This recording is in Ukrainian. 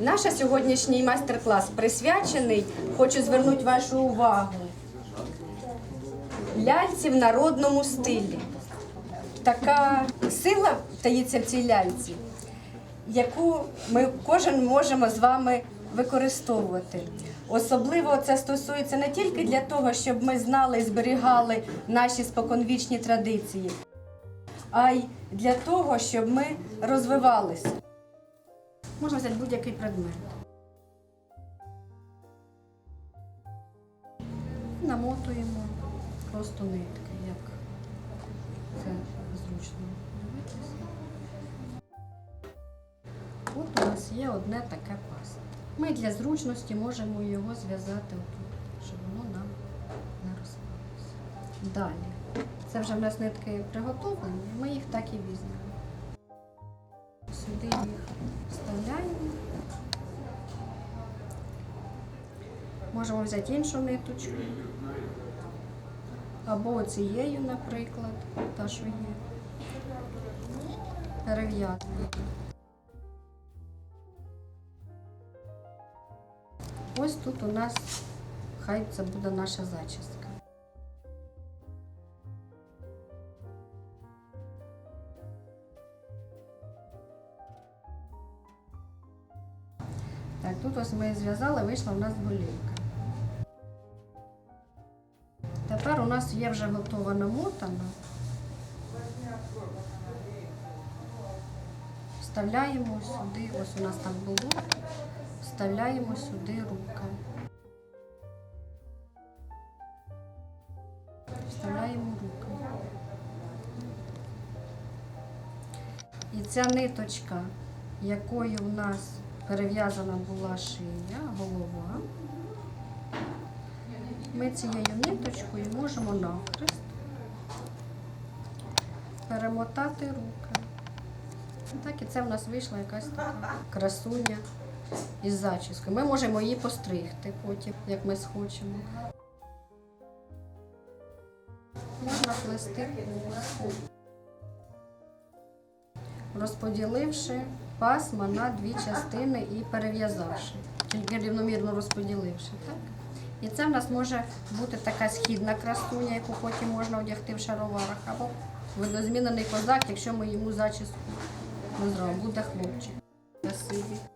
Наш сьогоднішній майстер-клас присвячений, хочу звернути вашу увагу, ляльці в народному стилі. Така сила таїться в цій ляльці, яку ми кожен можемо з вами використовувати. Особливо це стосується не тільки для того, щоб ми знали і зберігали наші споконвічні традиції, а й для того, щоб ми розвивалися. Можна взяти будь-який предмет. Намотуємо просто нитки, як це зручно. От у нас є одне таке пасо. Ми для зручності можемо його зв'язати отут, щоб воно нам не розпалося. Далі. Це вже в нас нитки приготовлені, ми їх так і візьмемо. Сюди їх вставляємо. Можемо взяти іншу ниточку. Або оцією, наприклад, та, що є. Перев'язуємо. Ось тут у нас хай це буде наша зачіска. Так, тут ось ми зв'язали, вийшла у нас голівка. Тепер у нас є вже готова намотана. Вставляємо сюди, ось у нас так було, вставляємо сюди руки. Вставляємо руки. І ця ниточка, якою у нас перев'язана була шия, голова, ми цією ниточкою навхрест перемотати руки. Так, і це в нас вийшла якась така красуня із зачіскою. Ми можемо її постригти потім, як ми схочемо. Можна плести косу, розподіливши пасма на дві частини і перев'язавши, тільки рівномірно розподіливши. Так? І це в нас може бути така східна красуня, яку потім можна одягти в шароварах, або видозмінений козак, якщо ми йому зачіску не зробимо. Буде хлопчик. Красивий.